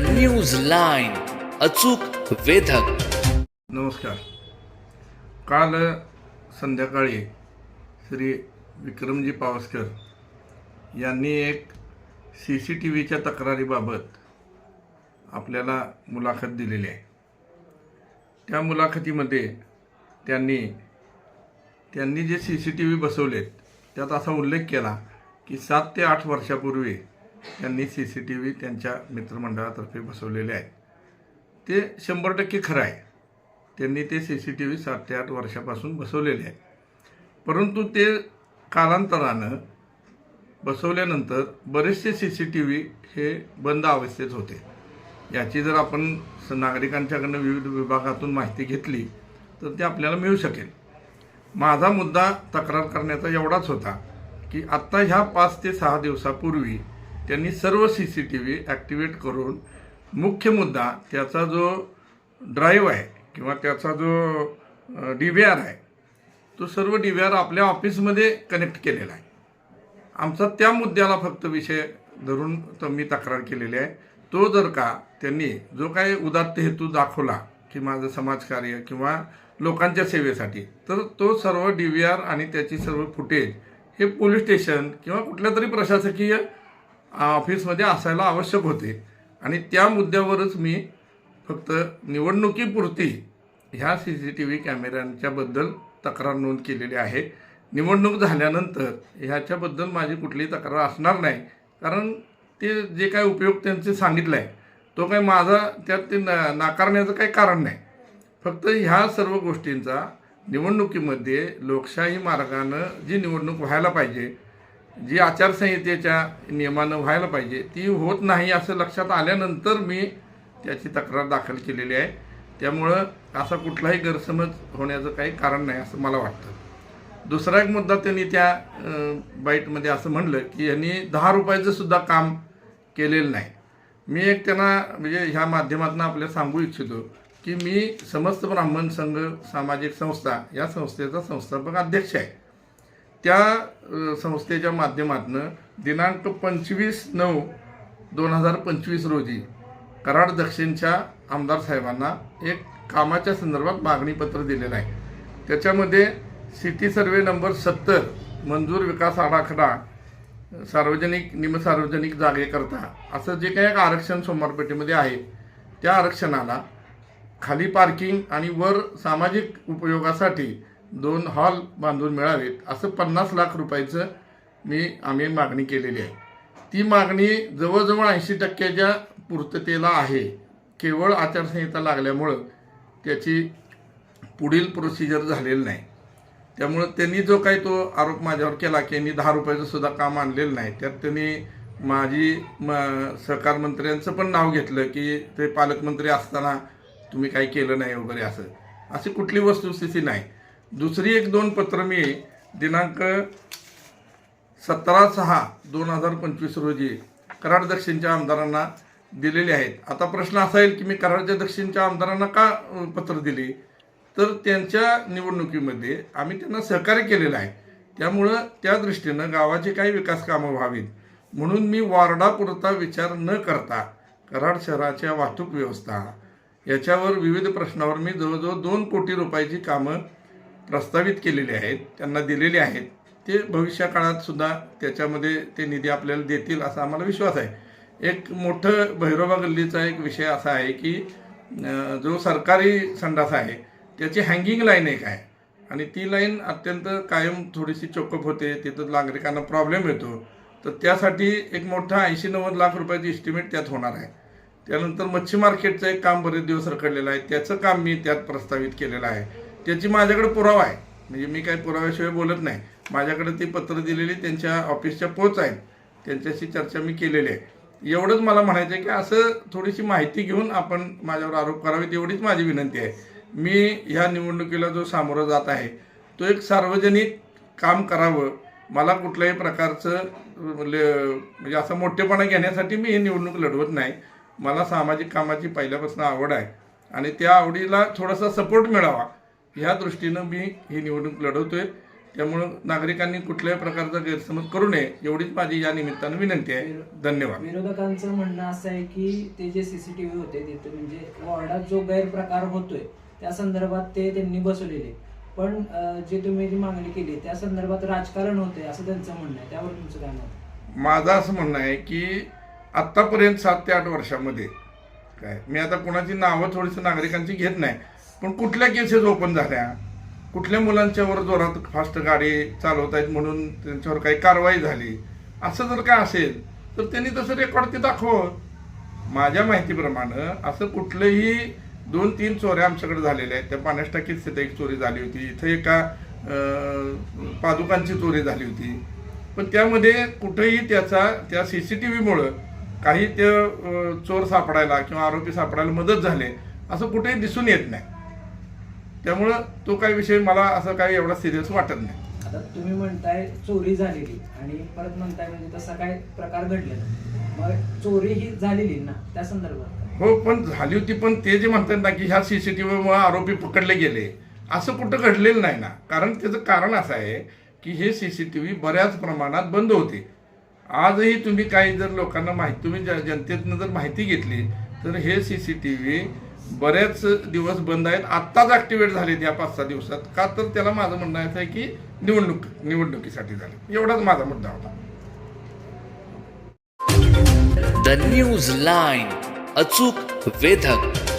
News line अचूक वेधक. नमस्कार. काल संध्याकाळी श्री विक्रमजी पावसकर यांनी एक सी सी टी व्हीच्या तक्रारीबाबत आपल्याला मुलाखत दिलेली आहे. त्या मुलाखतीमध्ये त्यांनी त्यांनी जे सी सी टी व्ही बसवलेत त्यात असा उल्लेख केला की सात ते आठ वर्षापूर्वी त्यांनी सी सी टी व्ही त्यांच्या मित्रमंडळातर्फे बसवलेले आहेत. ते शंभर टक्के खरं आहे. त्यांनी ते सी सी टी व्ही सात ते आठ वर्षापासून बसवलेले आहे परंतु ते कालांतरानं बसवल्यानंतर बरेचसे सी सी टी व्ही हे बंद अवस्थेत होते. याची जर आपण स- नागरिकांच्याकडनं विविध विभागातून माहिती घेतली तर ते आपल्याला मिळू शकेल. माझा मुद्दा तक्रार करण्याचा एवढाच होता की आत्ता ह्या पाच ते सहा दिवसापूर्वी त्यांनी सर्व C C T V activate करून मुख्य मुद्दा त्याचा जो ड्राईव्ह आहे किंवा त्याचा जो डी व्ही आर आहे तो सर्व डी व्ही आर आपल्या ऑफिसमध्ये कनेक्ट केलेला आहे. आमचा त्या मुद्द्याला फक्त विषय धरून तर मी तक्रार केलेली आहे. तो जर का त्यांनी जो काही उदात्त हेतू दाखवला की माझं समाजकार्य किंवा लोकांच्या सेवेसाठी तर तो सर्व डी व्ही आर आणि त्याची सर्व फुटेज हे पोलीस स्टेशन किंवा कुठल्या तरी प्रशासकीय ऑफिसमध्ये असायला आवश्यक होते. आणि त्या मुद्द्यावरच मी फक्त निवडणुकीपुरती ह्या सी सी टी व्ही कॅमेऱ्यांच्याबद्दल तक्रार नोंद केलेली आहे. निवडणूक झाल्यानंतर ह्याच्याबद्दल माझी कुठलीही तक्रार असणार नाही. कारण ते जे काय उपयोग त्यांचे सांगितलं आहे तो काही माझा त्यात ते ना नाकारण्याचं काही कारण नाही. फक्त ह्या सर्व गोष्टींचा निवडणुकीमध्ये लोकशाही मार्गानं जी निवडणूक व्हायला पाहिजे जी आचारसंहितेच्या नियमानं व्हायला पाहिजे ती होत नाही असं लक्षात आल्यानंतर मी त्याची तक्रार दाखल केलेली आहे. त्यामुळं असा कुठलाही गैरसमज होण्याचं काही कारण नाही असं मला वाटतं. दुसरा एक मुद्दा त्यांनी त्या बाईटमध्ये असं म्हणलं की यांनी दहा रुपयाचं सुद्धा काम केलेलं नाही. मी एक त्यांना म्हणजे ह्या माध्यमातून आपल्याला सांगू इच्छितो की मी समस्त ब्राह्मण संघ सामाजिक संस्था या संस्थेचा संस्थापक अध्यक्ष आहे. त्या संस्थेच्या माध्यमातून दिनांक पंचवीस नऊ दोन हजार पंचवीस रोजी कराड दक्षिणच्या आमदार साहेबांना एक कामाच्या संदर्भात मागणीपत्र दिलेलं आहे. त्याच्यामध्ये सिटी सर्वे नंबर सत्तर मंजूर विकास आराखडा सार्वजनिक निमसार्वजनिक जागेकरता असं जे काही एक आरक्षण सोमवारपेठेमध्ये आहे त्या आरक्षणाला खाली पार्किंग आणि वर सामाजिक उपयोगासाठी दोन हॉल बांधून मिळावेत. असं पन्नास लाख रुपयाचं मी आम्ही मागणी केलेली आहे. ती मागणी जवळजवळ ऐंशी टक्क्याच्या पूर्ततेला आहे. केवळ आचारसंहिता लागल्यामुळं त्याची पुढील प्रोसिजर झालेलं नाही. त्यामुळं त्यांनी जो काही तो आरोप माझ्यावर केला की यांनी दहा रुपयाचं सुद्धा काम आणलेलं नाही त्यात त्यांनी माझी म सहकार मंत्र्यांचं पण नाव घेतलं की ते पालकमंत्री असताना तुम्ही काही केलं नाही वगैरे असं. अशी कुठली वस्तुस्थिती नाही. दुसरी एक दोन पत्र मी दिनांक सतरा सहा दोन हजार पंचवीस रोजी कराड दक्षिणच्या आमदारांना दिलेले आहेत. आता प्रश्न असा येईल की मी कराडच्या दक्षिणच्या आमदारांना का पत्र दिली? तर त्यांच्या निवडणुकीमध्ये आम्ही त्यांना सहकार्य केलेलं आहे. त्यामुळं त्या दृष्टीनं गावाचे काही विकास कामं व्हावीत. म्हणून मी वॉर्डापुरता विचार न करता कराड शहराच्या वाहतूक व्यवस्था याच्यावर विविध प्रश्नावर मी जवळजवळ दोन कोटी रुपयाची कामं प्रस्तावित केलेली आहेत त्यांना दिलेली आहेत ते भविष्यकाळात सुद्धा त्याच्यामध्ये ते निधी आपल्याला देतील असा आम्हाला विश्वास आहे. एक मोठं भैरोबा गल्लीचा एक विषय असा आहे की जो सरकारी संडास आहे त्याची हँगिंग लाईन एक आहे. आणि ती लाईन अत्यंत कायम थोडीशी चोकअप होते तिथं नागरिकांना प्रॉब्लेम येतो. तर त्यासाठी एक मोठा ऐंशी नव्वद लाख रुपयाची इस्टिमेट त्यात होणार आहे. त्यानंतर मच्छी मार्केटचं एक काम बरेच दिवस रखडलेलं आहे त्याचं काम मी त्यात प्रस्तावित केलेलं आहे. त्याची माझ्याकडे पुरावा आहे. म्हणजे मी काही पुराव्याशिवाय बोलत नाही. माझ्याकडे ती पत्र दिलेली त्यांच्या ऑफिसच्या पोच आहेत. त्यांच्याशी चर्चा मी केलेली आहे. एवढंच मला म्हणायचं आहे की असं थोडीशी माहिती घेऊन आपण माझ्यावर आरोप करावेत एवढीच माझी विनंती आहे. मी ह्या निवडणुकीला जो सामोरा जात आहे तो एक सार्वजनिक काम करावं. मला कुठल्याही प्रकारचं म्हणजे, म्हणजे असं मोठेपणा घेण्यासाठी मी ही निवडणूक लढवत नाही. मला सामाजिक कामाची पहिल्यापासून आवड आहे. आणि त्या आवडीला थोडासा सपोर्ट मिळावा. ह्या दृष्टीनं मी ही निवडणूक लढवतोय. त्यामुळं नागरिकांनी कुठल्याही प्रकारचा गैरसमज करू नये एवढीच माझी या निमित्तानं विनंती आहे. धन्यवाद. विरोधकांचं म्हणणं असं आहे की ते जे सीसीटीव्ही होते तिथे म्हणजे वॉर्डात जो गैरप्रकार होतोय त्या संदर्भात ते त्यांनी बसवलेले. पण जे तुम्ही जी मागणी केली त्या संदर्भात राजकारण होते असं त्यांचं म्हणणं आहे. त्यावर तुमचं काय मत? आहे? माझं असं म्हणणं आहे की आत्तापर्यंत सात ते आठ वर्षामध्ये काय मी आता कोणाची नावं थोडीशी नागरिकांची घेत नाही पण कुठल्या केसेस ओपन झाल्या? कुठल्या मुलांच्यावर जोरात फास्ट गाडी चालवत आहेत म्हणून त्यांच्यावर काही कारवाई झाली? असं जर काय असेल तर त्यांनी तसं रेकॉर्ड ते दाखव माझ्या माहितीप्रमाणे असं कुठलंही दोन तीन चोऱ्या आमच्याकडे झालेल्या आहेत. त्या पाण्यास टाकीत तिथे एक चोरी झाली होती. इथं एका पादुकांची चोरी झाली होती. पण त्यामध्ये कुठेही त्याचा त्या सी सी टी व्हीमुळं काही ते चोर सापडायला किंवा आरोपी सापडायला मदत झाले. असं कुठेही दिसून येत नाही. त्यामुळं तो काही विषय मला असं काही एवढा सिरियस वाटत नाही. आता तुम्ही म्हणताय चोरी झालेली आणि परत म्हणताय म्हणजे तसा काय प्रकार घडलेला. मग चोरी ही झालेली ना त्या संदर्भात? हो पण झाली होती पण ते जे म्हणतात ना की ह्या सीसीटीव्हीमुळे आरोपी पकडले गेले असं कुठं घडलेलं नाही ना. कारण त्याचं कारण असं आहे की हे सीसीटीव्ही बऱ्याच प्रमाणात बंद होते. आजही तुम्ही काही जर लोकांना माहिती तुम्ही जनतेतनं जर माहिती घेतली तर हे सीसीटीव्ही बरेच दिवस बंद आहेत. आत्ताच ॲक्टिवेट झालेत या पाच सहा दिवसात. का तर त्याला माझं म्हणणं असं आहे की निवडणूक निवडणुकीसाठी झाले. एवढाच माझा मुद्दा होता. द न्यूज लाईन अचूक वेधक.